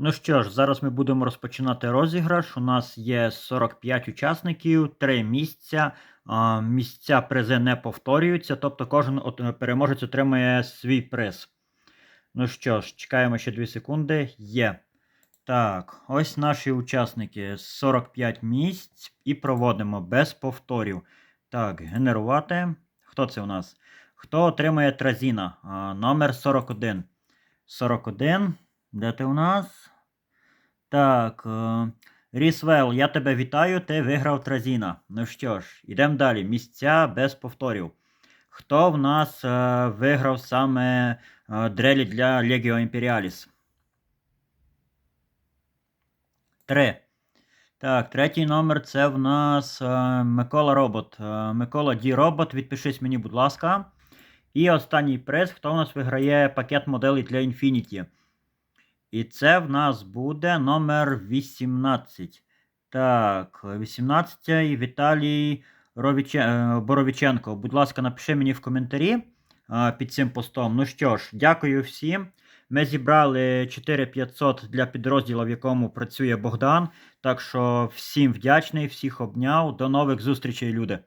Ну що ж, зараз ми будемо розпочинати розіграш. У нас є 45 учасників, 3 місця. Місця призи не повторюються, тобто кожен переможець отримує свій приз. Ну що ж, чекаємо ще 2 секунди. Є. Так, ось наші учасники 45 місць і проводимо без повторів. Так, генерувати. Хто це у нас? Хто отримує Тразіна? Номер 41. 41. Де ти у нас? Так. е, Рісвел, я тебе вітаю, ти виграв Тразіна. Ну що ж, ідемо далі. Місця без повторів. Хто в нас е, виграв саме е, дрелі для Legio Imperialis? Три. Так, третій номер це в нас Микола Робот. Микола Ді Робот, відпишись мені, будь ласка. І останній приз, хто в нас виграє пакет моделей для Infinity. І це в нас буде номер 18. Так, 18 Віталій Ровіче... е, Боровіченко. Будь ласка, напиши мені в коментарі під цим постом. Ну що ж, дякую всім. Ми зібрали 4500 для підрозділу, в якому працює Богдан. Так що всім вдячний, всіх обняв. До нових зустрічей, люди.